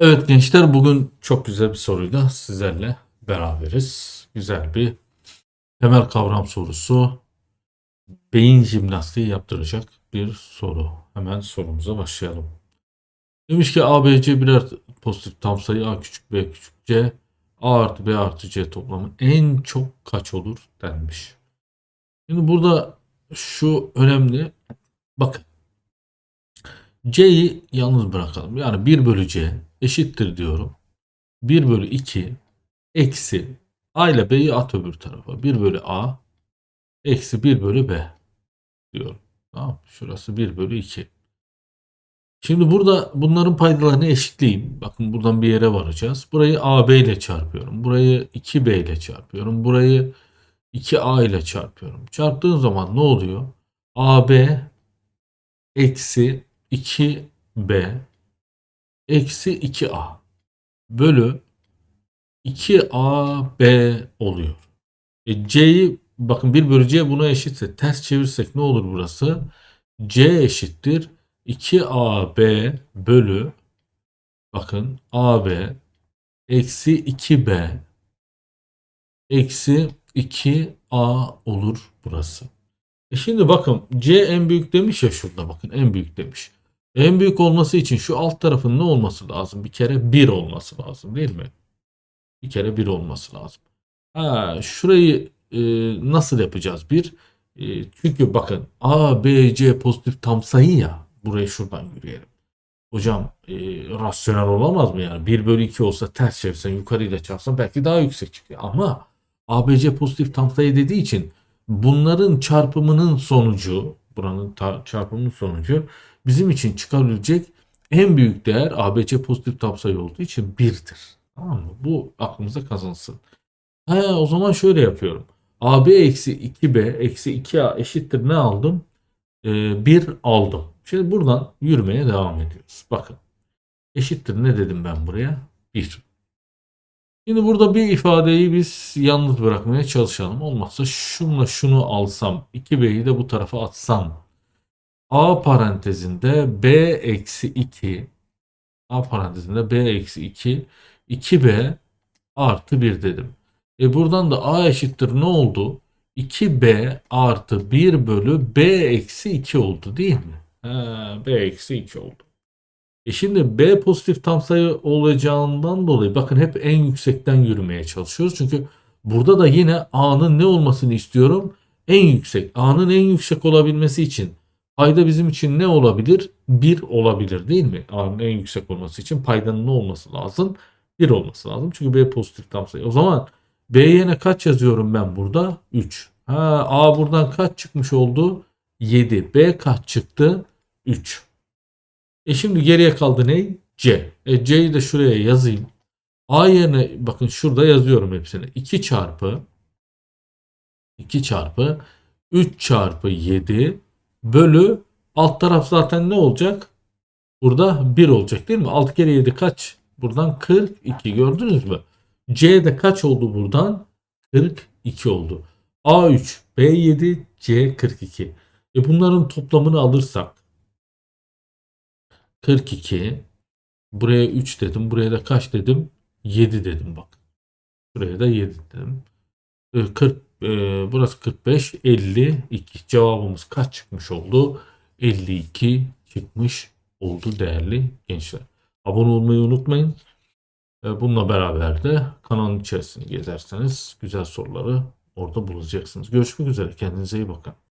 Evet gençler bugün çok güzel bir soruyla sizlerle beraberiz. Güzel bir temel kavram sorusu. Beyin jimnastiği yaptıracak bir soru. Hemen sorumuza başlayalım. Demiş ki ABC birer pozitif tam sayı A küçük B küçük C A artı B artı C toplamı en çok kaç olur denmiş. Şimdi burada şu önemli. Bakın C'yi yalnız bırakalım. Yani 1 bölü C eşittir diyorum. 1 bölü 2 eksi A ile B'yi at öbür tarafa. 1 bölü A eksi 1 bölü B diyorum. Tamam Şurası 1 bölü 2. Şimdi burada bunların paydalarını eşitleyeyim. Bakın buradan bir yere varacağız. Burayı AB ile çarpıyorum. Burayı 2B ile çarpıyorum. Burayı 2A ile çarpıyorum. Çarptığım zaman ne oluyor? AB eksi 2B eksi 2A bölü 2AB oluyor. E C'yi bakın 1 bölü C buna eşitse ters çevirsek ne olur burası? C eşittir 2AB bölü bakın AB eksi 2B eksi 2A olur burası. E şimdi bakın C en büyük demiş ya şurada bakın en büyük demiş. En büyük olması için şu alt tarafın ne olması lazım? Bir kere 1 olması lazım değil mi? Bir kere 1 olması lazım. Ha, şurayı e, nasıl yapacağız? Bir, e, çünkü bakın A, B, C pozitif tam sayı ya. Burayı şuradan yürüyelim. Hocam e, rasyonel olamaz mı yani? 1 bölü 2 olsa ters çevirsen yukarıyla çarpsan belki daha yüksek çıkıyor. Ama A, B, C pozitif tam sayı dediği için bunların çarpımının sonucu buranın çarpımının sonucu bizim için çıkabilecek en büyük değer ABC pozitif tam sayı olduğu için 1'dir. Tamam mı? Bu aklımıza kazınsın. He, o zaman şöyle yapıyorum. AB eksi 2B eksi 2A eşittir ne aldım? Ee, 1 aldım. Şimdi buradan yürümeye devam ediyoruz. Bakın. Eşittir ne dedim ben buraya? 1. Şimdi burada bir ifadeyi biz yalnız bırakmaya çalışalım. Olmazsa şunla şunu alsam, 2B'yi de bu tarafa atsam. A parantezinde B eksi 2 A parantezinde B eksi 2 2B artı 1 dedim. E buradan da A eşittir ne oldu? 2B artı 1 bölü B eksi 2 oldu değil mi? Ha, B eksi 2 oldu. E şimdi B pozitif tam sayı olacağından dolayı bakın hep en yüksekten yürümeye çalışıyoruz. Çünkü burada da yine A'nın ne olmasını istiyorum? En yüksek. A'nın en yüksek olabilmesi için payda bizim için ne olabilir? 1 olabilir değil mi? A'nın en yüksek olması için paydanın ne olması lazım? 1 olması lazım. Çünkü B pozitif tam sayı. O zaman B'ye ne kaç yazıyorum ben burada? 3. Ha, A buradan kaç çıkmış oldu? 7. B kaç çıktı? 3. E şimdi geriye kaldı ne? C. E C'yi de şuraya yazayım. A yerine bakın şurada yazıyorum hepsini. 2 çarpı 2 çarpı 3 çarpı 7 bölü alt taraf zaten ne olacak? Burada 1 olacak değil mi? 6 kere 7 kaç? Buradan 42 gördünüz mü? C'de kaç oldu buradan? 42 oldu. A3, B7, C42. E bunların toplamını alırsak 42 buraya 3 dedim. Buraya da kaç dedim? 7 dedim bak. Buraya da 7 dedim. E, 40 e, burası 45 52 cevabımız kaç çıkmış oldu? 52 çıkmış oldu değerli gençler. Abone olmayı unutmayın. E, Bununla beraber de kanalın içerisini gezerseniz güzel soruları orada bulacaksınız. Görüşmek üzere. Kendinize iyi bakın.